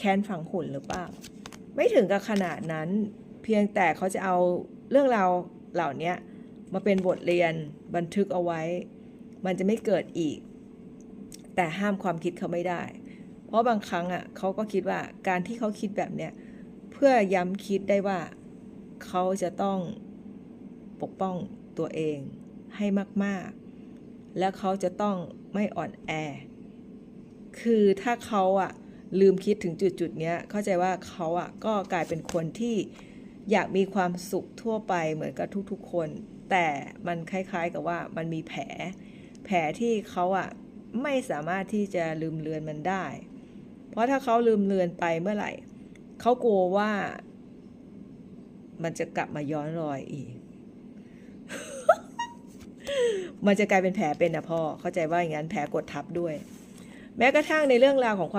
แค้นฝังหุ่นหรือเปล่า ไม่ถึงกับขนาดนั้น เพียงแต่เขาจะเอาเรื่องราวเหล่านี้มาเป็นบทเรียนบันทึกเอาไว้ มันจะไม่เกิดอีก แต่ห้ามความคิดเขาไม่ได้ เพราะบางครั้งอะเขาก็คิดว่าการที่เขาคิดแบบเนี้ยเพื่อย้ำคิดได้ว่าเขาจะต้องปกป้องตัวเองให้มาก ๆ และเขาจะต้องไม่อ่อนแอ คือถ้าเขาอะ ลืมคิดถึงจุดจุดๆเนี้ยเข้าใจว่าเขาอะก็กลายเป็นคนที่อยากมีความสุขทั่วไปเหมือนกับทุกๆคน แต่มันคล้ายๆกับว่ามันมีแผล แผลที่เขาอะไม่สามารถที่จะลืมเลือนมันได้ เพราะถ้าเขาลืมเลือนไปเมื่อไหร่เขากลัวว่า มันจะกลับมาย้อนรอยอีก มันจะกลายเป็นแผลเป็นนะพ่อเข้าใจว่าอย่างนั้นแผลกดทับด้วย แม้กระทั่งในเรื่องราวของความ